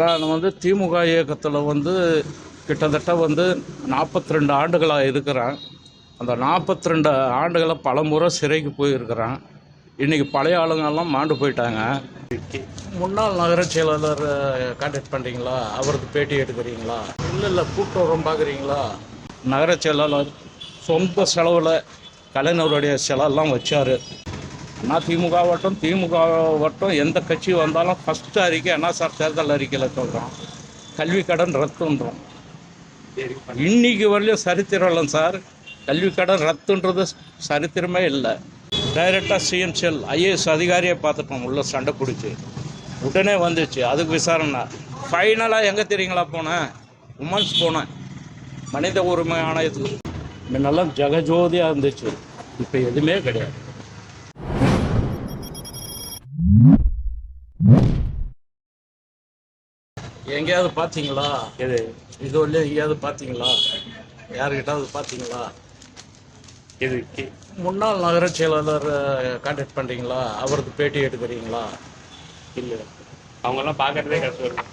நான் வந்து திமுக இயக்கத்தில் வந்து கிட்டத்தட்ட வந்து 42 ரெண்டு ஆண்டுகளாக இருக்கிறேன். அந்த 42 ரெண்டு ஆண்டுகளை பல முறை சிறைக்கு போயிருக்கிறேன். இன்றைக்கி பழைய ஆளுங்கெல்லாம் மாண்டு போயிட்டாங்க. முன்னாள் நகர செயலாளர் கான்டாக்ட் பண்ணுறீங்களா அவருக்கு பேட்டி எடுக்கிறீங்களா? இல்லை இல்லை கூப்பிட்டு பார்க்குறீங்களா நகர செயலாளர் சொந்த செலவில் கலைஞருடைய செலவெல்லாம் வச்சார். அண்ணா திமுக வட்டம் திமுக வட்டம் எந்த கட்சி வந்தாலும் ஃபஸ்ட்டு அறிக்கை என்ன சார் தேர்தல் அறிக்கையில் சொல்கிறோம் கல்வி கடன் ரத்துன்றோம். இன்னைக்கு வரலையும் சரித்திரம் இல்லை சார். கல்வி கடன் ரத்துன்றது சரித்திரமே இல்லை. டைரெக்டாக சிஎம்சிஎல் ஐஏஎஸ் அதிகாரியை பார்த்துட்டோம். உள்ள சண்டை பிடிச்சி. உடனே வந்துச்சு. அதுக்கு விசாரணை. ஃபைனலாக எங்கே தெரியுங்களா போனேன்? உமன்ஸ் போனேன். மனித உரிமை ஆணையத்துக்கு. முன்னெல்லாம் ஜெகஜோதியாக இருந்துச்சு. இப்போ எதுவுமே கிடையாது. எங்கேயாவது பார்த்தீங்களா? எது? இது வரலையும் எங்கேயாவது பார்த்தீங்களா? யாருக்கிட்டாவது பார்த்தீங்களா? எது? கி- முன்னாள் நகர செயலாளர் கான்டாக்ட் பண்ணுறீங்களா அவருக்கு பேட்டி எடுக்கிறீங்களா? இல்ல. அவங்கெல்லாம் பார்க்கறதே கஷ்டம்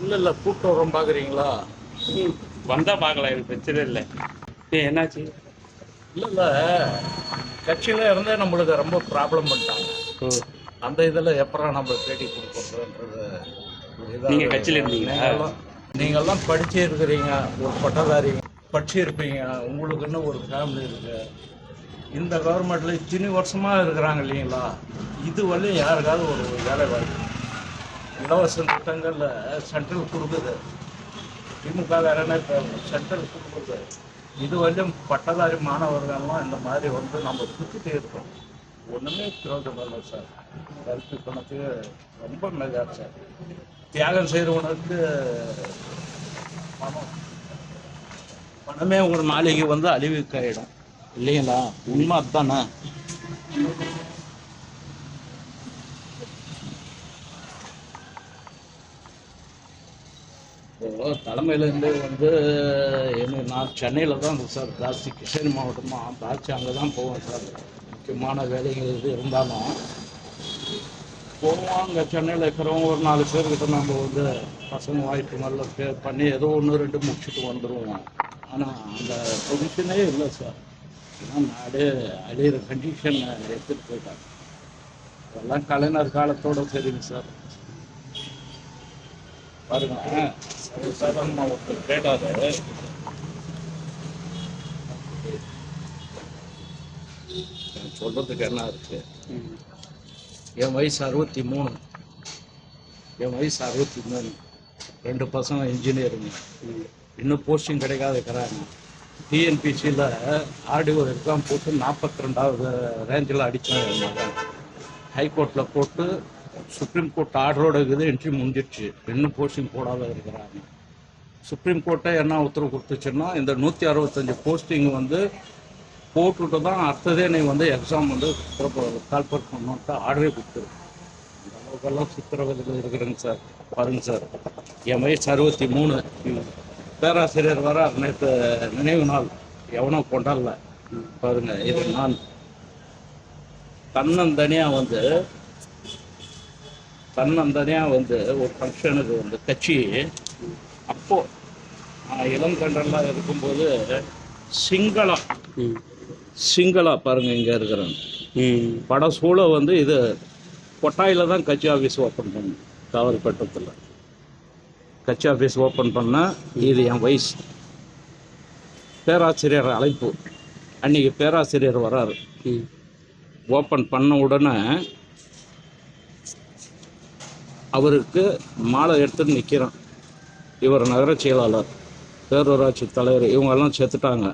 இல்லை இல்லை. கூப்பிட்டு வரோம் பார்க்குறீங்களா? ம், வந்தா பார்க்கலாம். எனக்கு பிரச்சனை இல்லை. ஏ என்னாச்சு? இல்லை இல்லை. கட்சியில் இருந்தே நம்மளுக்கு ரொம்ப ப்ராப்ளம் பண்ணிட்டாங்க. அந்த இதில் எப்பறம் நம்ம பேட்டி கொடுக்குறதுன்றது இதா- நீங்க கட்சியில இருந்தீங்களா? நீங்கெல்லாம் படிச்சு இருக்கிறீங்க ஒரு பட்டதாரி படிச்சு இருப்பீங்க. உங்களுக்குன்னு ஒரு ஃபேமிலி இருக்கு. இந்த கவர்மெண்ட்ல இத்தனை வருஷமா இருக்கிறாங்க இல்லைங்களா? இது வரையும் யாருக்காவது ஒரு வேலை வாய்ப்பு? இலவச திட்டங்கள்ல சென்ட்ரல் கொடுக்குது. திமுக வேற என்ன இப்போ சென்ட்ரல் கொடுக்குது. இது வரையும் பட்டதாரி மாணவர்கள்லாம் இந்த மாதிரி வந்து நம்ம சுற்றிட்டே இருக்கோம். ஒன்றுமே பிரயோஜனம் இல்லை சார். கருத்து பணத்துக்கு ரொம்ப மெகா சார் தியாகம் செய்கிறவனுக்கு பணம். பணமே உங்கள் நாளைக்கு வந்து அழிவுக்காயிடும். இல்லைங்களா? உண்மை அதுதானே? இப்போ தலைமையிலேருந்து வந்து என்ன நான் சென்னையில் தான் இருந்தேன் சார். ஜாஸ்தி கிருஷ்ணகிரி மாவட்டமாக ஜாஸ்தி அங்கே தான் போவேன் சார். முக்கியமான வேலைகள் இது இருந்தாலும் போவோம். அங்கே சென்னையில் இருக்கிறவங்க ஒரு நாலு பேர்கிட்ட நம்ம வந்து பசங்க வாய்ப்பு நல்ல பே பண்ணி ஏதோ ஒன்று ரெண்டு முடிச்சுட்டு வந்துடுவோம் ஆனால் அந்த பொசிஷனே இல்லை சார் ஏன்னா நாடு அழியிற கண்டிஷன் எடுத்துகிட்டு போயிட்டாங்க. அதெல்லாம் கலைஞர் காலத்தோட சரிங்க சார் பாருங்க சாதாரணமாக ஒருத்தர் கேட்டாரு. சொல்றதுக்கு என்ன இருக்கு? ம். என் வயசு அறுபத்தி மூணு. என் வயசு அறுபத்தி மூணு. ரெண்டு பசங்க இன்ஜினியருங்க இன்னும் போஸ்டிங் கிடைக்காத இருக்கிறாங்க டிஎன்பிசியில் ஆர்டிஓ எக்ஸாம் போட்டு நாற்பத்தி ரெண்டாவது ரேஞ்சில் அடித்தேன் மகன். ஹைகோர்ட்டில் போட்டு சுப்ரீம் கோர்ட் ஆர்டரோட இருக்குது என்ட்ரி முடிஞ்சிடுச்சு. இன்னும் போஸ்டிங் போடாத இருக்கிறாங்க. சுப்ரீம் கோர்ட்டை என்ன உத்தரவு கொடுத்துச்சுன்னா இந்த நூற்றி அறுபத்தஞ்சு போஸ்டிங் வந்து போட்டுட்டு தான் அடுத்ததே நீ வந்து எக்ஸாம் வந்து கால்பர் பண்ணணுன்ட்டு ஆர்டரே கொடுத்துரு. அந்த அளவுக்கெல்லாம் சித்திரவதையில் இருக்கிறேங்க சார். பாருங்க சார். என் வயசு அறுபத்தி மூணு. பேராசிரியர் வர நேற்று நினைவு நாள். எவனோ கொண்டாடல. பாருங்க இது நான் தன்னந்தனியாக வந்து தன்னந்தனியாக வந்து ஒரு ஃபங்க்ஷனுக்கு வந்து கட்சி. அப்போது நான் இளம் கண்டெல்லாம் இருக்கும்போது சிங்களம். சிங்களா பாருங்க இங்கே இருக்கிறேன் ம். படசூழ வந்து இது கொட்டாயில் தான் கட்சி ஆஃபீஸ் ஓப்பன் பண்ணும் காவல்பட்டத்தில் கட்சி ஆஃபீஸ் ஓப்பன் பண்ணால் இது என் வயசு. பேராசிரியர் அழைப்பு. அன்றைக்கி பேராசிரியர் வராரு. ஓப்பன் பண்ண உடனே அவருக்கு மாலை எடுத்துட்டு நிற்கிறான் இவர் நகர செயலாளர் பேரூராட்சி தலைவர் இவங்கெல்லாம் செத்துட்டாங்க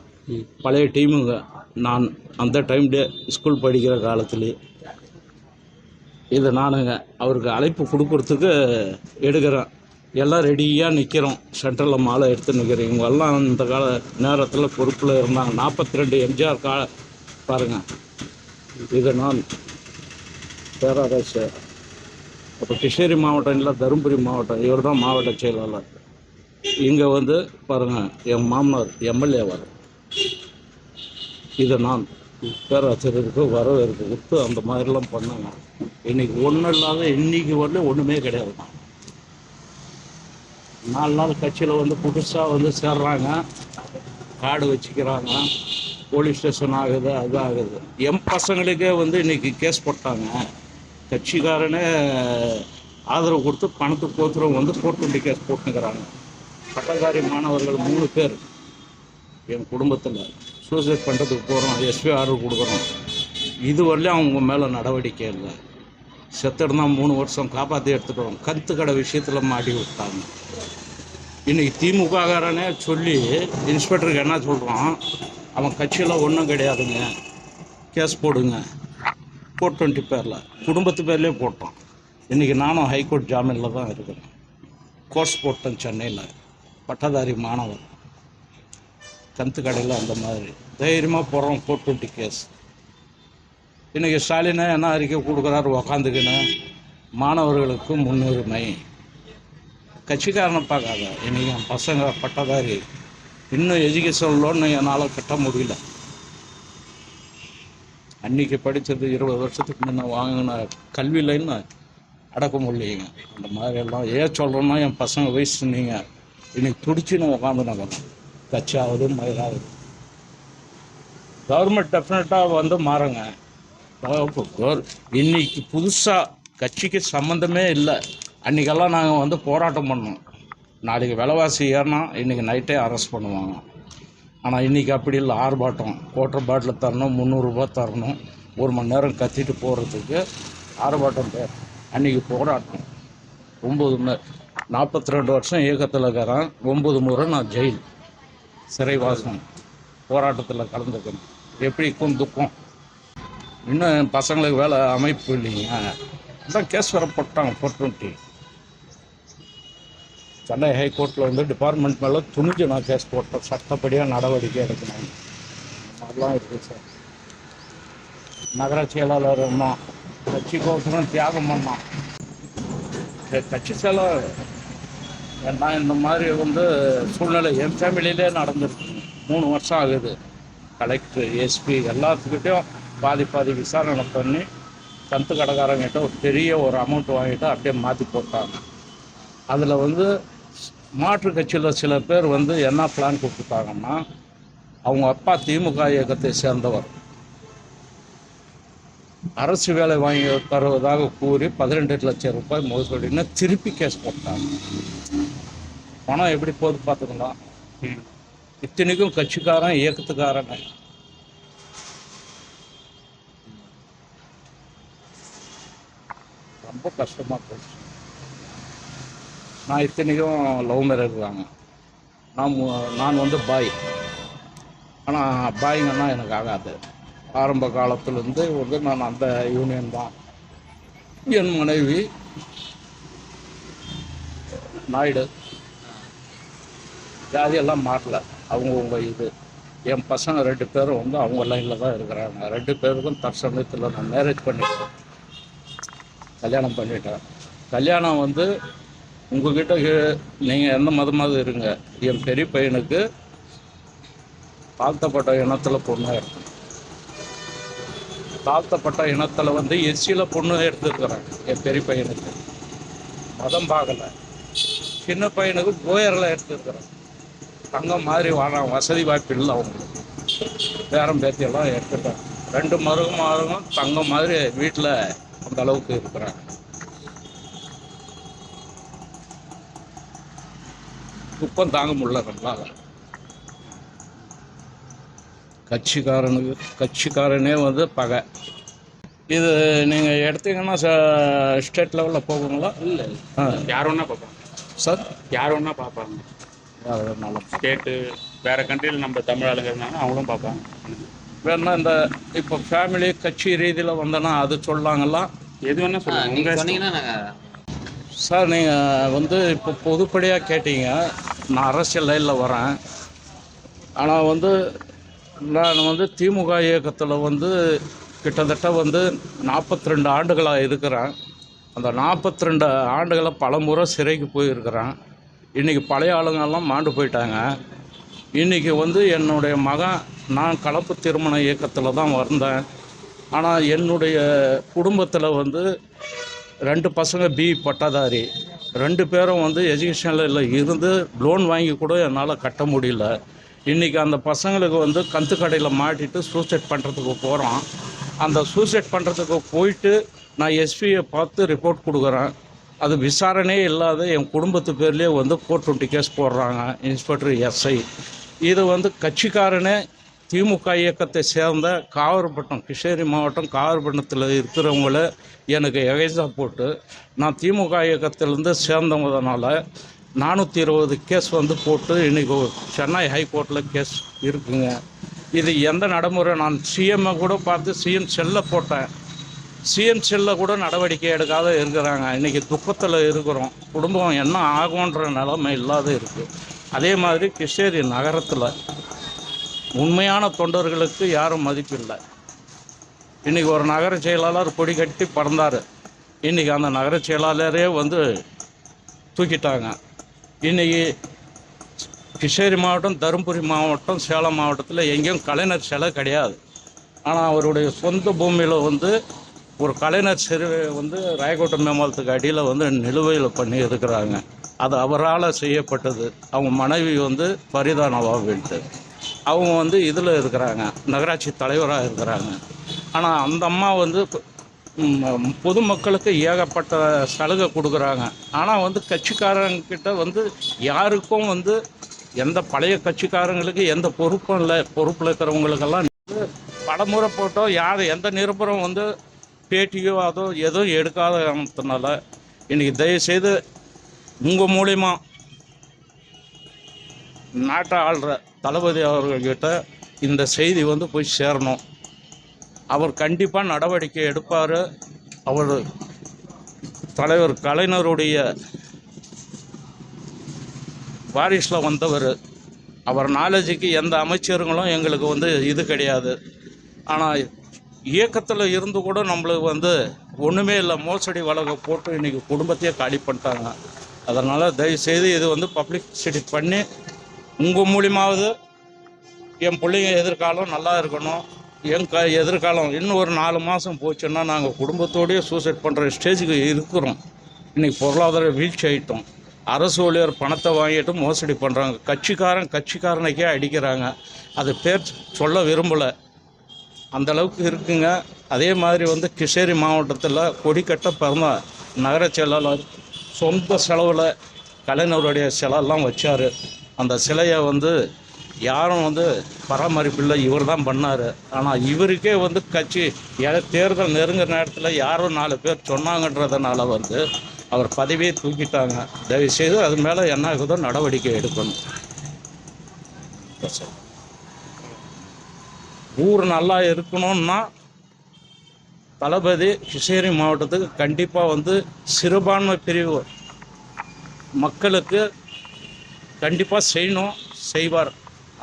பழைய டீமுங்க. நான் அந்த டைம் டே ஸ்கூல் படிக்கிற காலத்துலேயே இது நானுங்க அவருக்கு அழைப்பு கொடுக்கறதுக்கு எடுக்கிறேன். எல்லாம் ரெடியாக நிற்கிறோம் சென்ட்ரலில் மாலை எடுத்து நிற்கிறேன் இவங்கெல்லாம் இந்த கால நேரத்தில் பொறுப்பில் இருந்தாங்க. நாற்பத்தி ரெண்டு எம்ஜிஆர் கா பாருங்கள் இது நான் பேரரசு அப்போ கிருஷ்ணகிரி மாவட்டம் இல்லை தருமபுரி மாவட்டம். இவர் தான் மாவட்ட செயலாளர். இங்கே வந்து பாருங்கள் என் மாமனார் எம்எல்ஏ வரும் இதை நான் பேராசிரியருக்கு வரவேற்பு கொடுத்து அந்த மாதிரிலாம் பண்ணாங்க. இன்னைக்கு ஒன்றும் இல்லாத இன்னைக்கு வரல ஒன்றுமே கிடையாது. நாலு நாள் கட்சியில் வந்து புதுசாக வந்து சேர்றாங்க. கார்டு வச்சுக்கிறாங்க. போலீஸ் ஸ்டேஷன் ஆகுது அது ஆகுது. எம் பசங்களுக்கே வந்து இன்னைக்கு கேஸ் போட்டாங்க. கட்சிக்காரனே ஆதரவு கொடுத்து பணத்துக்கு கோத்துறவங்க வந்து போட்டு கேஸ் போட்டுக்கிறாங்க. பட்டதாரி மாணவர்கள் மூணு பேர் என் குடும்பத்தில். சூசைட் பண்ணுறதுக்கு போகிறோம் எஸ்பி ஆர்டர் கொடுக்குறோம். இது வரலையும் அவங்க மேலே நடவடிக்கை இல்லை. செத்துடுனா மூணு வருஷம் காப்பாற்றி எடுத்துட்டோம். கத்து கடை விஷயத்தில் மாட்டி விட்டாங்க. இன்றைக்கி திமுககாரனே சொல்லி இன்ஸ்பெக்டருக்கு என்ன சொல்கிறான் அவன் கட்சியில் ஒன்றும் கிடையாதுங்க. கேஸ் போடுங்க. ஃபோர் டுவெண்ட்டி பேரில். குடும்பத்து பேர்லேயே போட்டோம் இன்றைக்கி நானும் ஹைகோர்ட் ஜாமீனில் தான் இருக்கிறேன். கோர்ஸ் போட்டேன் சென்னையில். பட்டதாரி மாணவர் கந்து கடையில் அந்த மாதிரி. தைரியமாக போகிறோம் ஃபோர் டுவெண்ட்டி கேஸ். இன்றைக்கி ஸ்டாலினை என்ன அறிக்கை கொடுக்குறாரு உக்காந்துக்கின்னு? மாணவர்களுக்கு முன்னுரிமை. கட்சிக்காரனை பார்க்காத. இன்றைக்கி என் பசங்க பட்டதாரி. இன்னும் எஜுகேஷன் லோன் என்னால் கட்ட முடியல. அன்றைக்கி படித்தது இருபது வருஷத்துக்கு முன்ன வாங்கின கல்வியிலன்னு அடக்க முடியலைங்க. அந்த மாதிரி எல்லாம் ஏன் சொல்கிறோன்னா என் பசங்க வயசு நீங்கள் இன்னைக்கு துடிச்சுன்னு உட்காந்து நான் கட்சியாவது மயிலாவது கவர்மெண்ட் டெஃபினட்டாக வந்து மாறுங்க. கவர்- இன்னைக்கு புதுசாக கட்சிக்கு சம்மந்தமே இல்லை. அன்றைக்கெல்லாம் நாங்கள் வந்து போராட்டம் பண்ணோம். நாளைக்கு விலைவாசி ஏறினா இன்றைக்கி நைட்டே அரெஸ்ட் பண்ணுவாங்க. ஆனால் இன்றைக்கி அப்படி இல்லை. ஆர்ப்பாட்டம். குவார்டர் பாட்டில் தரணும் முந்நூறுரூபா தரணும். ஒரு மணி நேரம் கத்திட்டு போகிறதுக்கு ஆர்ப்பாட்டம் பேர் அன்றைக்கி போராட்டம். ஒம்பது நாற்பத்தி ரெண்டு வருஷம் இயக்கத்தில் இருக்கிறேன். ஒம்பது முறை நான் ஜெயில். சிறைவாசம் போராட்டத்தில் கலந்துக்கணும் எப்படிக்கும் துக்கம்? இன்னும் பசங்களுக்கு வேலை அமைப்பு இல்லைங்க. அதான் கேஸ் வரப்பட்டாங்க ஃபோர் டுவெண்ட்டி சென்னை ஹைகோர்ட்டில் வந்து டிபார்ட்மெண்ட் மேலே துணிஞ்சு நான் கேஸ் போட்டேன் சட்டப்படியாக நடவடிக்கை எடுக்கணும். அதெல்லாம் மாதிரிலாம் இருக்குது சார் நகராட்சி செயலாளர் இருந்தோம் கட்சிக்கோசரம் தியாகம் பண்ணோம் சரி, கட்சி செயலாளர் ஏன்னா இந்த மாதிரி வந்து சூழ்நிலை என் ஃபேமிலியிலே நடந்துருக்கு. மூணு வருஷம் ஆகுது. கலெக்டர் எஸ்பி எல்லாத்துக்கிட்டையும் பாதி பாதி விசாரணை பண்ணி கந்து கடைக்காரங்கிட்ட ஒரு பெரிய ஒரு அமௌண்ட் வாங்கிட்டு அப்படியே மாற்றி போட்டாங்க. அதில் வந்து மாற்று கட்சியில் சில பேர் வந்து என்ன பிளான் கொடுத்துட்டாங்கன்னா அவங்க அப்பா திமுக இயக்கத்தை சேர்ந்தவர். அரசு வேலை வாங்கி தருவதாக கூறி பதினெண்டு லட்சம் ரூபாய் மோசடினா திருப்பி கேஸ் போட்டாங்க. பணம் எப்படி போகுது பார்த்துக்கலாம் இத்தனைக்கும் கட்சிக்காரன் இயக்கத்துக்காரன். ரொம்ப கஷ்டமாக போச்சு. நான் இத்தனைக்கும் லவ் மேரேஜ் தாங்க. நான் நான் வந்து பாய். ஆனால் பாய்ங்கன்னா எனக்கு ஆகாது. ஆரம்ப காலத்துலேருந்து வந்து நான் அந்த யூனியன் தான். என் மனைவி நாயுடு. ஜாதியெல்லாம் மாறல. அவங்கவுங்க இது. என் பசங்க ரெண்டு பேரும் வந்து அவங்க லைனில் தான் இருக்கிறாங்க. ரெண்டு பேருக்கும் தற்சமயத்தில் நான் மேரேஜ் பண்ணிட்டேன். கல்யாணம் பண்ணிட்டேன். கல்யாணம் வந்து உங்ககிட்ட நீங்கள் எந்த மதமாவது இருங்க. என் பெரிய பையனுக்கு தாழ்த்தப்பட்ட இனத்தில் பொண்ணாக எடுத்தேன் தாழ்த்தப்பட்ட இனத்தில் வந்து எஸ்சியில் பொண்ணு எடுத்துருக்குறேன். என் பெரிய பையனுக்கு. மதம் பார்க்கல. சின்ன பையனுக்கு கோயரில் எடுத்துருக்குறேன். தங்கம் மாதிரி வாழ வசதி வாய்ப்பு இல்லை அவங்களுக்கு. பேரம் பேத்தியெல்லாம் எடுத்துட்டேன். ரெண்டு மருகும் மருகும் தங்கம் மாதிரி வீட்டில் அந்த அளவுக்கு இருக்கிறாங்க. துக்கம் தாங்க முடியல நம்மளால. கட்சிக்காரனுக்கு கட்சிக்காரனே வந்து பகை. இது நீங்கள் எடுத்தீங்கன்னா ஸ்டேட் லெவலில் போகுங்களா? இல்லை ஆ. யார் ஒன்றா பார்ப்பாங்க? சார்? யார் ஒன்றா பார்ப்பாங்க? யார் வேணாலும் ஸ்டேட்டு வேற கண்ட்ரியில் நம்ம தமிழ் ஆளுங்க இருந்தாங்க அவங்களும் பார்ப்பாங்க. வேணா இந்த இப்போ ஃபேமிலி கட்சி ரீதியில் வந்தோன்னா அது சொல்லாங்களா? எது வேணா சொல்லுங்க. உங்க நீங்க இஷ்டம். சொன்னீங்கன்னா சார் நீங்கள் வந்து இப்போ பொதுப்படியாக கேட்டீங்க. நான் அரசியல் லைனில் வரேன். ஆனால் வந்து நான் வந்து திமுக இயக்கத்தில் வந்து கிட்டத்தட்ட வந்து நாற்பத்தி ரெண்டு ஆண்டுகளாக இருக்கிறேன். அந்த நாற்பத்தி ரெண்டு ஆண்டுகளை பல முறை சிறைக்கு போயிருக்கிறேன். இன்றைக்கி பழைய ஆளுங்கெல்லாம் மாண்டு போயிட்டாங்க. இன்றைக்கி வந்து என்னுடைய மகன் நான் கலப்பு திருமண இயக்கத்தில் தான் வந்தேன். ஆனால் என்னுடைய குடும்பத்தில் வந்து ரெண்டு பசங்க பி பட்டதாரி. ரெண்டு பேரும் வந்து எஜுகேஷனில் இருந்து லோன் வாங்கி கூட என்னால் கட்ட முடியல. இன்றைக்கி அந்த பசங்களுக்கு வந்து கந்து கடையில் மாட்டிட்டு சூசைட் பண்ணுறதுக்கு போகிறோம் அந்த சூசைட் பண்ணுறதுக்கு போயிட்டு நான் எஸ்பியை பார்த்து ரிப்போர்ட் கொடுக்குறேன். அது விசாரணையே இல்லாத என் குடும்பத்து பேர்லேயே வந்து ஃபோர் டுவெண்ட்டி கேஸ் போடுறாங்க இன்ஸ்பெக்டர் எஸ்ஐ இது வந்து கட்சிக்காரனே திமுக இயக்கத்தை சேர்ந்த காவர்பட்டம் கிருஷ்ணகிரி மாவட்டம் காவல்பட்டினத்தில் இருக்கிறவங்கள எனக்கு எகைசா போட்டு நான் திமுக இயக்கத்திலேருந்து சேர்ந்தவங்கனால நானூற்றி இருபது கேஸ் வந்து போட்டு இன்றைக்கி சென்னை ஹைகோர்ட்டில் கேஸ் இருக்குங்க. இது எந்த நடைமுறை? நான் சிஎம்மை கூட பார்த்து சிஎம் செல்ல போட்டேன். சிஎம் செல்ல கூட நடவடிக்கை எடுக்காத இருக்கிறாங்க. இன்றைக்கி துக்கத்தில் இருக்கிறோம். குடும்பம் என்ன ஆகும்ன்ற நிலைமை இல்லாத இருக்குது அதே மாதிரி கிருஷ்ணகிரி நகரத்தில் உண்மையான தொண்டர்களுக்கு யாரும் மதிப்பில்லை. இன்றைக்கி ஒரு நகர செயலாளர் கொடி கட்டி பறந்தார். இன்றைக்கி அந்த நகர செயலாளரே வந்து தூக்கிட்டாங்க. இன்றைக்கி கிருஷ்ணகிரி மாவட்டம் தருமபுரி மாவட்டம் சேலம் மாவட்டத்தில் எங்கேயும் கலைஞர் சிலை கிடையாது. ஆனால் அவருடைய சொந்த பூமியில் வந்து ஒரு கலைஞர் சிறுவை வந்து ராயக்கோட்டை மேம்பாலத்துக்கு அடியில் வந்து நிலுவையில் பண்ணி இருக்கிறாங்க. அது அவரால் செய்யப்பட்டது. அவங்க மனைவி வந்து ஃபரிதா நவாபின்ட்டு அவங்க வந்து இதில் இருக்கிறாங்க. நகராட்சி தலைவராக இருக்கிறாங்க. ஆனால் அந்த அம்மா வந்து பொதுமக்களுக்கு ஏகப்பட்ட சலுகை கொடுக்குறாங்க. ஆனால் வந்து கட்சிக்காரங்கிட்ட வந்து யாருக்கும் வந்து எந்த பழைய கட்சிக்காரங்களுக்கு எந்த பொறுப்பும் இல்லை. பொறுப்பில் இருக்கிறவங்களுக்கெல்லாம் வந்து பலமுறை போட்டோ யார் எந்த நிருபரம் வந்து பேட்டியோ அதோ எதுவும் எடுக்காத காரணத்தினால இன்றைக்கி தயவுசெய்து உங்கள் மூலிமா நாட்டை ஆள்ற தளபதி அவர்கள்கிட்ட இந்த செய்தி வந்து போய் சேரணும். அவர் கண்டிப்பாக நடவடிக்கை எடுப்பார். அவர் தலைவர் கலைஞருடைய வாரிசில் வந்தவர். அவர் நாலேஜுக்கு எந்த அமைச்சருங்களும் எங்களுக்கு வந்து இது கிடையாது. ஆனால் இயக்கத்தில் இருந்து கூட நம்மளுக்கு வந்து ஒன்றுமே இல்லை மோசடி வழக்கை போட்டு இன்றைக்கி குடும்பத்தையே காலி பண்ணிட்டாங்க. அதனால் தயவுசெய்து இது வந்து பப்ளிசிட்டி பண்ணி உங்கள் மூலியமாவது என் பிள்ளைங்க எதிர்காலம் நல்லா இருக்கணும். என் க எதிர்காலம் இன்னும் ஒரு நாலு மாதம் போச்சுன்னா நாங்கள் குடும்பத்தோடையே சூசைட் பண்ணுற ஸ்டேஜுக்கு இருக்கிறோம். இன்றைக்கி பொருளாதார வீழ்ச்சி ஆகிட்டோம் அரசு ஊழியர் பணத்தை வாங்கிட்டு மோசடி பண்ணுறாங்க கட்சிக்காரன் கட்சிக்காரனுக்கே அடிக்கிறாங்க. அது பேர் சொல்ல விரும்பலை. அந்த அளவுக்கு இருக்குங்க. அதே மாதிரி வந்து கிருஷ்ணகிரி மாவட்டத்தில் கொடிக்கட்ட பிறந்த நகர செயலாளர் சொந்த செலவில் கலைஞருடைய சிலையெல்லாம் வச்சார். அந்த சிலையை வந்து யாரும் வந்து பராமரிப்பில்லை இவர் தான் பண்ணார். ஆனால் இவருக்கே வந்து கட்சி தேர்தல் நெருங்குற நேரத்தில் யாரும் நாலு பேர் சொன்னாங்கன்றதுனால வந்து அவர் பதவியை தூக்கிட்டாங்க. தயவுசெய்து அது மேலே என்ன ஆகுதோ நடவடிக்கை எடுக்கணும். ஊர் நல்லா இருக்கணும்னா தளபதி கிருஷ்ணகிரி மாவட்டத்துக்கு கண்டிப்பாக வந்து சிறுபான்மை பிரிவு மக்களுக்கு கண்டிப்பாக செய்யணும் செய்வார்.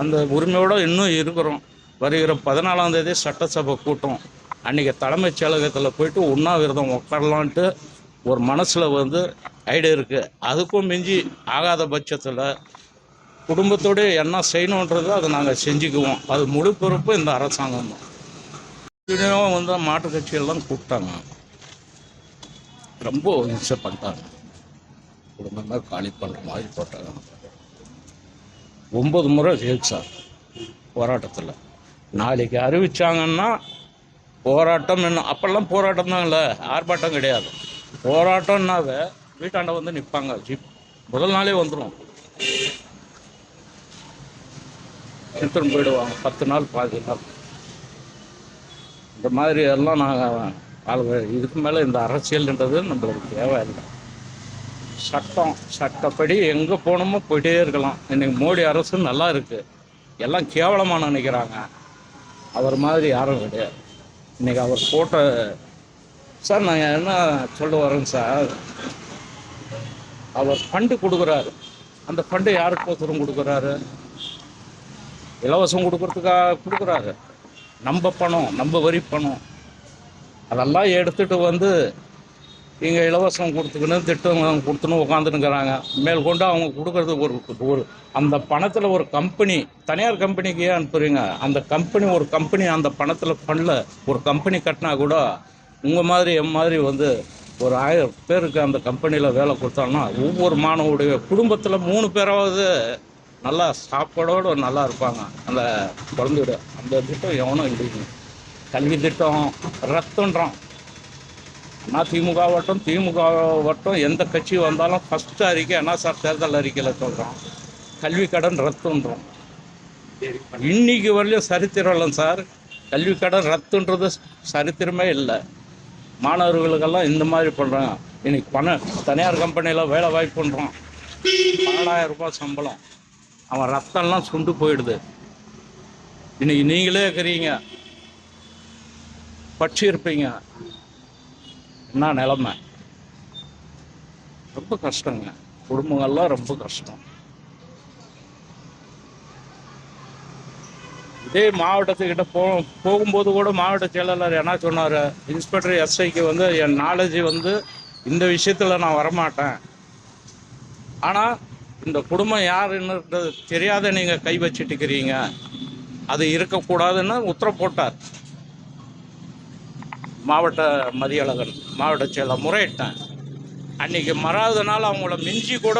அந்த உரிமையோடு இன்னும் இருக்கிறோம். வருகிற பதினாலாம் தேதி சட்டசபை கூட்டம். அன்றைக்கி தலைமைச் செயலகத்தில் போயிட்டு உண்ணாவிரதம் உட்காரலான்ட்டு ஒரு மனசில் வந்து ஐடியா இருக்குது அதுக்கும் மிஞ்சி ஆகாத பட்சத்தில் குடும்பத்தோடு என்ன செய்யணுன்றது அதை நாங்கள் செஞ்சுக்குவோம். அது முழு பொறுப்பு இந்த அரசாங்கம் தான். வந்து மாற்றுக் கட்சியெல்லாம் கூப்பிட்டாங்க. ரொம்ப ஹிம்சை பண்ணிட்டாங்க. குடும்பமாக காலி பண்ணுற மாதிரி போட்டாங்க. ஒம்பது முறை ஜெயிச்சார் போராட்டத்தில். நாளைக்கு அறிவிச்சாங்கன்னா போராட்டம் என்ன? அப்போல்லாம் போராட்டம் தான்ல ஆர்ப்பாட்டம் கிடையாது. போராட்டம்னாவே வீட்டாண்ட வந்து நிற்பாங்க ஜீப் முதல் நாளே வந்துடும் எடுத்துன்னு போயிடுவாங்க. பத்து நாள் பாதி நாள். இந்த மாதிரி எல்லாம் நாங்கள் இதுக்கு மேலே இந்த அரசியல்ன்றது நம்மளுக்கு தேவையில்லை. சட்டம் சட்டப்படி எங்கே போகணுமோ போயிட்டே இருக்கலாம். இன்னைக்கு மோடி அரசு நல்லா இருக்குது எல்லாம் கேவலமாக நினைக்கிறாங்க. அவர் மாதிரி யாரும் கிடையாது. இன்னைக்கு அவர் போட்ட சார் நான் என்ன சொல்ல வரேங்க சார்? அவர் ஃபண்டு கொடுக்குறாரு. அந்த ஃபண்டு யாருக்கு ஒருத்தரும் கொடுக்குறாரு? இலவசம் கொடுக்கறதுக்காக கொடுக்குறாரு. நம்ம பணம் நம்ம வரி பணம். அதெல்லாம் எடுத்துகிட்டு வந்து இங்கே இலவசம் கொடுத்துக்கணும் திட்டம் கொடுத்துன்னு உட்காந்துருக்கிறாங்க மேல் கொண்டு அவங்க கொடுக்கறது ஒரு ஒரு அந்த பணத்தில் ஒரு கம்பெனி தனியார் கம்பெனிக்கு ஏன் அனுப்புறீங்க? அந்த கம்பெனி ஒரு கம்பெனி அந்த பணத்தில் பண்ணல. ஒரு கம்பெனி கட்டினா கூட உங்கள் மாதிரி எம் மாதிரி வந்து ஒரு ஆயிரம் பேருக்கு அந்த கம்பெனியில் வேலை கொடுத்தாங்கன்னா ஒவ்வொரு மாணவருடைய குடும்பத்தில் மூணு பேராவது நல்லா சாப்பாடோடு நல்லா இருப்பாங்க. அந்த குழந்தையோட அந்த திட்டம் எவனும் இல்லைங்க. கல்வி திட்டம் ரத்தம்ன்றான். நான் திமுக வட்டம் திமுக வட்டம் எந்த கட்சி வந்தாலும் ஃபஸ்ட்டு அறிக்கை என்ன சார் தேர்தல் அறிக்கையில் சொல்கிறோம் கல்வி கடன் ரத்துன்றோம். சரி இன்னைக்கு வரலையும் சரித்திரம் இல்லை சார். கல்வி கடன் ரத்துன்றது சரித்திரமே இல்லை. மாணவர்களுக்கெல்லாம் இந்த மாதிரி பண்ணுறாங்க இன்னைக்கு பணம் தனியார் கம்பெனியில் வேலை வாய்ப்பு பண்ணுறான் பன்னெண்டாயிரம் ரூபாய் சம்பளம். அவன் ரத்தம்லாம் சுண்டு போயிடுது. இன்னைக்கு நீங்களே இருக்கிறீங்க. பட்சி இருப்பீங்க என்ன நிலமை? ரொம்ப கஷ்டங்க. குடும்பங்கள்லாம் ரொம்ப கஷ்டம். இதே மாவட்டத்துக்கிட்ட போ போகும்போது கூட மாவட்ட செயலாளர் என்ன சொன்னார்? இன்ஸ்பெக்டர் எஸ்ஐக்கு வந்து என் நாலேஜ் வந்து இந்த விஷயத்தில் நான் வரமாட்டேன். ஆனால் இந்த குடும்பம் யாருன்றது தெரியாத நீங்கள் கை வச்சிட்டுக்கிறீங்க அது இருக்கக்கூடாதுன்னு உத்தரவு போட்டார். மாவட்ட மதியழகன் மாவட்ட செயலர் முறையிட்டேன் அன்னைக்கு மறாதனால அவங்கள மிஞ்சி கூட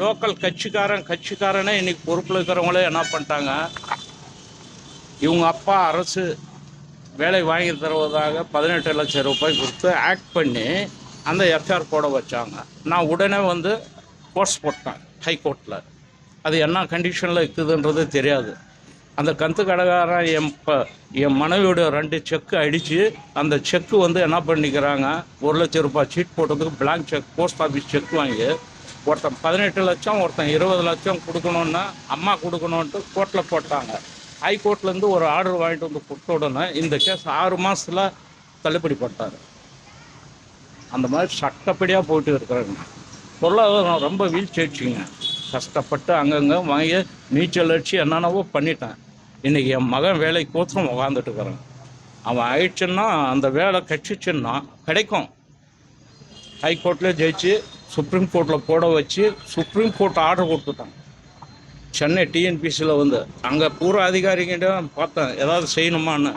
லோக்கல் கட்சிக்காரன் கட்சிக்காரனே இன்றைக்கி பொறுப்பில் இருக்கிறவங்களே என்ன பண்ணிட்டாங்க? இவங்க அப்பா அரசு வேலை வாங்கி தருவதாக பதினெட்டு லட்சம் ரூபாய் கொடுத்து ஆக்ட் பண்ணி அந்த எஃப்ஐஆர் போட வச்சாங்க. நான் உடனே வந்து கோர்ஸ் போட்டேன் ஹைகோர்ட்டில் அது என்ன கண்டிஷனில் இருக்குதுன்றது தெரியாது. அந்த கந்து கடைக்காரன் என் ப என் மனைவியோட ரெண்டு செக்கு அடித்து அந்த செக்கு வந்து என்ன பண்ணிக்கிறாங்க? ஒரு லட்சம் ரூபாய் சீட் போட்டதுக்கு blank cheque post office cheque வாங்கி ஒருத்தன் பதினெட்டு லட்சம் ஒருத்தன் இருபது லட்சம் கொடுக்கணுன்னா அம்மா கொடுக்கணுன்ட்டு கோர்ட்டில் போட்டாங்க. ஹைகோர்ட்லேருந்து ஒரு ஆர்டர் வாங்கிட்டு வந்து கொடுத்த உடனே இந்த கேஸ் ஆறு மாதத்தில் தள்ளுபடி பட்டார் அந்த மாதிரி சட்டப்படியாக போயிட்டு இருக்கிறாங்க. பொருளாதாரம் ரொம்ப வீழ்ச்சி ஆயிடுச்சுங்க கஷ்டப்பட்டு அங்கங்கே வாங்கி நீச்சல் அடித்து என்னென்னவோ பண்ணிட்டேன். இன்றைக்கி என் மகன் வேலைக்கு கோத்திரம் உக்காந்துட்டு இருக்கிறான் அவன் ஆயிடுச்சுன்னா அந்த வேலை கட்சிச்சுன்னா கிடைக்கும். ஹைகோர்ட்லேயே ஜெயிச்சு சுப்ரீம் கோர்ட்டில் போட வச்சு சுப்ரீம் கோர்ட் ஆர்டர் கொடுத்துட்டான். சென்னை டிஎன்பிசியில் வந்து அங்கே பூரா அதிகாரிகிட்ட பார்த்தேன் ஏதாவது செய்யணுமான்னு.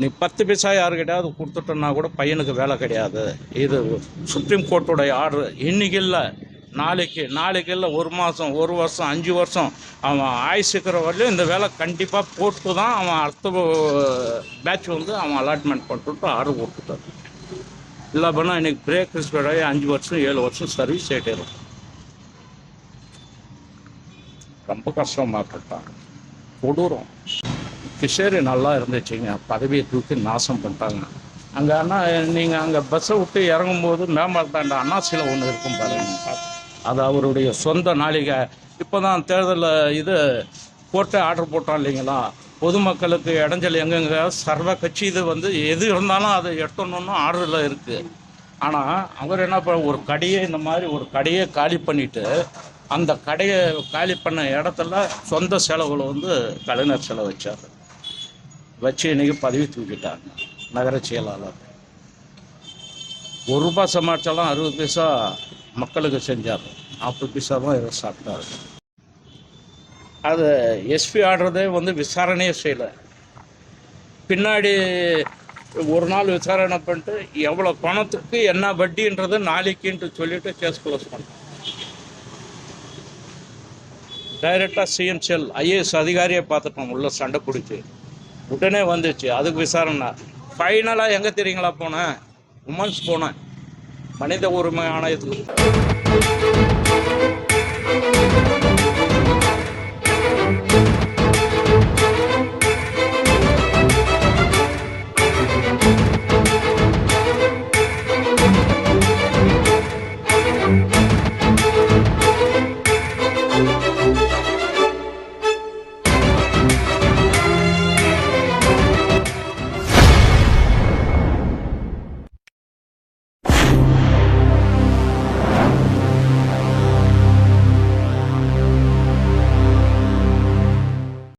நீ பத்து பைசா யாருக்கிட்டையாவது கொடுத்துட்டோன்னா கூட பையனுக்கு வேலை கிடையாது. இது சுப்ரீம் கோர்ட்டோடைய ஆர்டர் இன்னைக்கு இல்லை. நாளைக்கு நாளைக்கு இல்லை ஒரு மாதம் ஒரு வருஷம் அஞ்சு வருஷம். அவன் ஆயுசுக்கிற வரலையும் இந்த வேலை கண்டிப்பாக போட்டு தான் அவன் அடுத்த பேட்ச் வந்து அவன் அலாட்மெண்ட் பண்ணிட்டு ஆர்டர் போட்டுட்டார் இல்லை பண்ணால் இன்றைக்கி பிரேக் ரிஸ்பெக்ட் ஆகி அஞ்சு வருஷம் ஏழு வருஷம் சர்வீஸ் ஆகிட்டே ரொம்ப கஷ்டமாக போட்டான். கொடூரம். கிஷேரி நல்லா இருந்துச்சுங்க. பதவியை தூக்கி நாசம் பண்ணிட்டாங்க. அங்கே அண்ணா நீங்கள் அங்கே பஸ்ஸை விட்டு இறங்கும்போது அண்ணா அண்ணாசியில் ஒன்று இருக்கும் பாருங்க. அது அவருடைய சொந்த நாளிகை. இப்போ தான் தேர்தலில் இது போட்டு ஆர்டர் போட்டோம் இல்லைங்களா? பொதுமக்களுக்கு இடைஞ்சல் எங்கெங்க? சர்வ கட்சி இது வந்து எது இருந்தாலும் அதை எடுத்துடணும்னு ஆர்டரில் இருக்குது ஆனால் அவர் என்ன பண்ண ஒரு கடையை இந்த மாதிரி ஒரு கடையை காலி பண்ணிவிட்டு அந்த கடையை காலி பண்ண இடத்துல சொந்த செலவுகளை வந்து கலைஞர் செலவு வச்சார். வச்சு இன்றைக்கி பதவி தூக்கிட்டாங்க நகர செயலாளர். ஒரு ரூபாய் சமாளித்தாலும் அறுபது பைசா மக்களுக்கு செஞ்சார். நாற்பது பைசா தான் இதை சாப்பிட்டாரு. அது எஸ்பி ஆடுறதே வந்து விசாரணையே செய்யலை. பின்னாடி ஒரு நாள் விசாரணை பண்ணிட்டு எவ்வளோ பணத்துக்கு என்ன வட்டின்றது நாளைக்குன்ட்டு சொல்லிட்டு கேஸ் க்ளோஸ் பண்ணோம். டைரெக்டாக சிஎம்சிஎல் ஐஏஎஸ் அதிகாரியை பார்த்துட்டோம். உள்ள சண்டை பிடிச்சி. உடனே வந்துச்சு. அதுக்கு விசாரணை. ஃபைனலாக எங்கே தெரியுங்களா போனேன்? உமன்ஸ் போனேன். மனித உரிமை ஆணையத்துக்கு